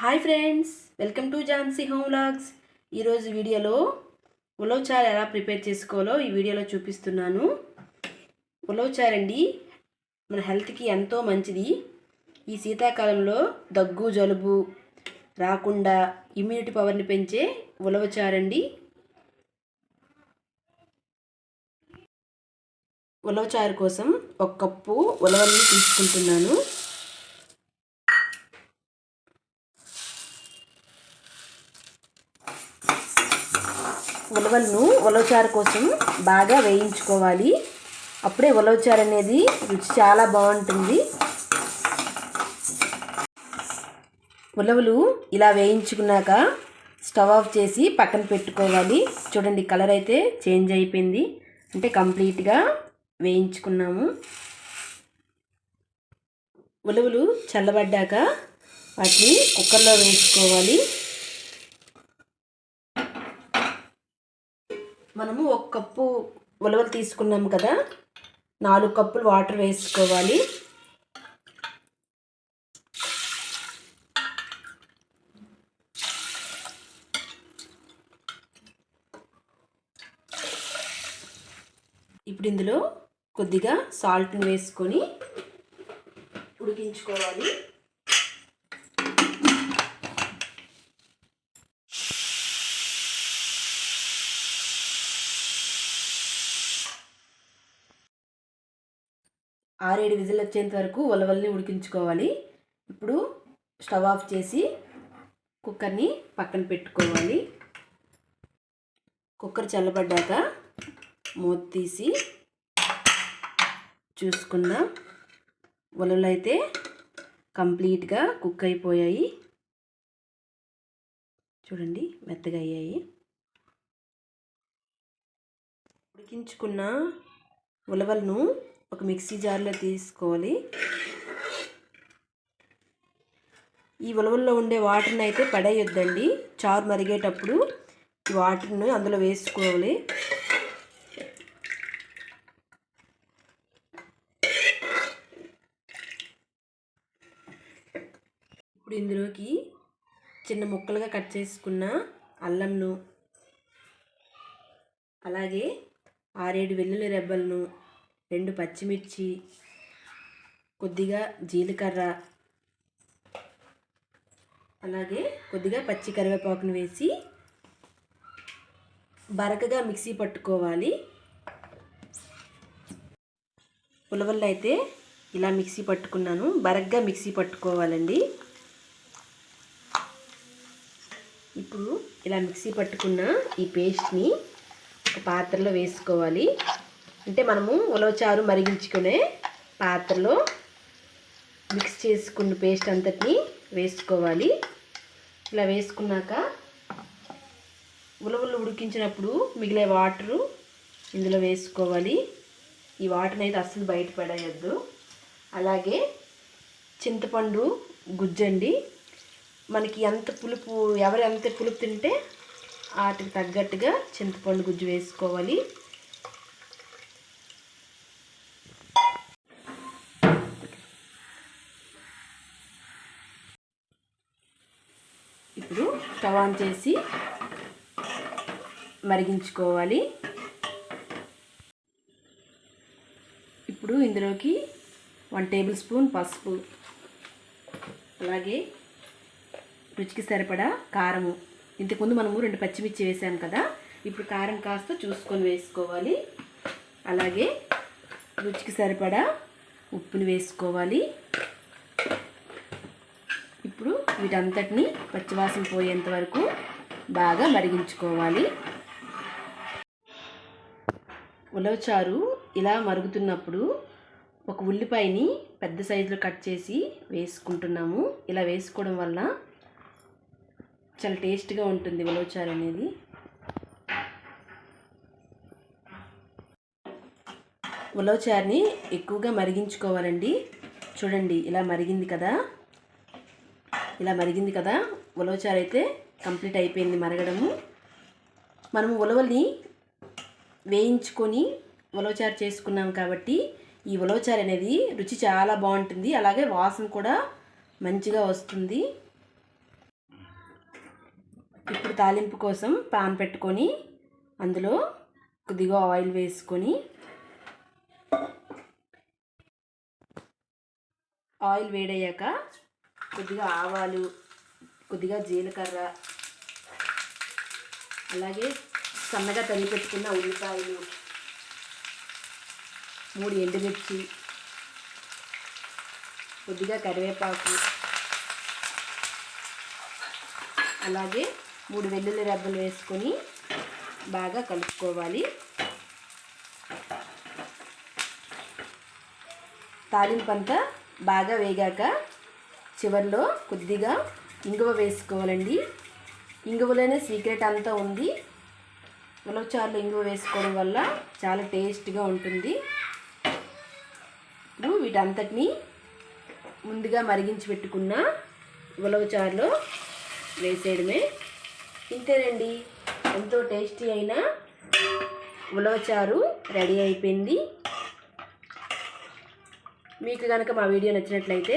Hi friends welcome to Jhansi home vlogs. ఈరోజు వీడియోలో ఉలవచారు ఎలా ప్రిపేర్ చేసుకోవాలో ఈ వీడియోలో చూపిస్తున్నాను. ఉలవచారు అండి మన హెల్త్కి ఎంతో మంచిది. ఈ శీతాకాలంలో దగ్గు జలుబు రాకుండా ఇమ్యూనిటీ పవర్ని పెంచే ఉలవచారండి ఉలవచారు కోసం ఒక కప్పు ఉలవల్ని తీసుకుంటున్నాను. ఉలవలను ఉలవచారు కోసం బాగా వేయించుకోవాలి. అప్పుడే ఉలవచారు అనేది రుచి చాలా బాగుంటుంది. ఉలవలు ఇలా వేయించుకున్నాక స్టవ్ ఆఫ్ చేసి పక్కన పెట్టుకోవాలి. చూడండి కలర్ అయితే చేంజ్ అయిపోయింది. అంటే కంప్లీట్గా వేయించుకున్నాము. ఉలవలు చల్లబడ్డాక వాటిని కుక్కర్లో వేసుకోవాలి. మనము ఒక కప్పు ఉలవలు తీసుకున్నాము కదా నాలుగు కప్పులు వాటర్ వేసుకోవాలి. ఇప్పుడు ఇందులో కొద్దిగా సాల్ట్ని వేసుకొని ఉడికించుకోవాలి. ఆరేడు విజిల్ వచ్చేంత వరకు ఉలవల్ని ఉడికించుకోవాలి. ఇప్పుడు స్టవ్ ఆఫ్ చేసి కుక్కర్ని పక్కన పెట్టుకోవాలి. కుక్కర్ చల్లబడ్డాక మూత తీసి చూసుకుందాం. ఉలవలు అయితే కంప్లీట్గా కుక్ అయిపోయాయి. చూడండి మెత్తగా అయ్యాయి. ఉడికించుకున్న ఉలవలను ఒక మిక్సీ జార్లో తీసుకోవాలి. ఈ ఉలవల్లో ఉండే వాటర్ని అయితే పడేయొద్దండి. చారు మరిగేటప్పుడు ఈ వాటర్ను అందులో వేసుకోవాలి. ఇప్పుడు ఇందులోకి చిన్న ముక్కలుగా కట్ చేసుకున్న అల్లంను అలాగే ఆరేడు వెల్లుల్లి రెబ్బలను రెండు పచ్చిమిర్చి కొద్దిగా జీలకర్ర అలాగే కొద్దిగా పచ్చి కరివేపాకును వేసి బరకగా మిక్సీ పట్టుకోవాలి. ఉలవల్లో అయితే ఇలా మిక్సీ పట్టుకున్నాను. బరగ్గా మిక్సీ పట్టుకోవాలండి. ఇప్పుడు ఇలా మిక్సీ పట్టుకున్న ఈ పేస్ట్ని ఒక పాత్రలో వేసుకోవాలి. అంటే మనము ఉలవచారు మరిగించుకునే పాత్రలో మిక్స్ చేసుకున్న పేస్ట్ అంతటిని వేసుకోవాలి. ఇలా వేసుకున్నాక ఉలవలు ఉడికించినప్పుడు మిగిలే వాటరు ఇందులో వేసుకోవాలి. ఈ వాటర్ని అయితే అస్సలు బయటపడేయద్దు అలాగే చింతపండు గుజ్జండి. మనకి ఎంత పులుపు ఎవరు ఎంత పులుపు తింటే వాటికి తగ్గట్టుగా చింతపండు గుజ్జు వేసుకోవాలి. ఇప్పుడు స్టవ్ ఆన్ చేసి మరిగించుకోవాలి. ఇప్పుడు ఇందులోకి వన్ టేబుల్ స్పూన్ పసుపు అలాగే రుచికి సరిపడా కారము. ఇంతకుముందు మనము రెండు పచ్చిమిర్చి వేసాం కదా ఇప్పుడు కారం కాస్త చూసుకొని వేసుకోవాలి. అలాగే రుచికి సరిపడా ఉప్పుని వేసుకోవాలి. వీటంతటిని పచ్చివాసన పోయేంత వరకు బాగా మరిగించుకోవాలి. ఉలవచారు ఇలా మరుగుతున్నప్పుడు ఒక ఉల్లిపాయని పెద్ద సైజులో కట్ చేసి వేసుకుంటున్నాము. ఇలా వేసుకోవడం వల్ల చాలా టేస్ట్గా ఉంటుంది ఉలవచారు అనేది. ఉలవచారుని ఎక్కువగా మరిగించుకోవాలండి. చూడండి ఇలా మరిగింది కదా. ఇలా మరిగింది కదా. ఉలవచారు అయితే కంప్లీట్ అయిపోయింది మరగడము. మనము ఉలవల్ని వేయించుకొని ఉలవచారు చేసుకున్నాం కాబట్టి ఈ ఉలవచారు అనేది రుచి చాలా బాగుంటుంది. అలాగే వాసన కూడా మంచిగా వస్తుంది. ఇప్పుడు తాలింపు కోసం పాన్ పెట్టుకొని అందులో కొద్దిగా ఆయిల్ వేసుకొని ఆయిల్ వేడయ్యాక కొద్దిగా ఆవాలు కొద్దిగా జీలకర్ర అలాగే సన్నగా తరిగి పెట్టుకున్న ఉల్లిపాయలు మూడు ఎండుమిర్చి కొద్దిగా కరివేపాకు అలాగే మూడు వెల్లుల్లి రెబ్బలు వేసుకొని బాగా కలుపుకోవాలి. తాలింపు అంతా బాగా వేగాక చివరిలో కొద్దిగా ఇంగువ వేసుకోవాలండి. ఇంగువలోనే సీక్రెట్ అంతా ఉంది. ఉలవచారులు ఇంగువ వేసుకోవడం వల్ల చాలా టేస్ట్గా ఉంటుంది. ఇప్పుడు వీటంతటిని ముందుగా మరిగించి పెట్టుకున్న ఉలవచారులో వేసేయడమే. ఇంతేనండి. ఎంతో టేస్టీ అయిన ఉలవచారు రెడీ అయిపోయింది. మీకు కనుక మా వీడియో నచ్చినట్లయితే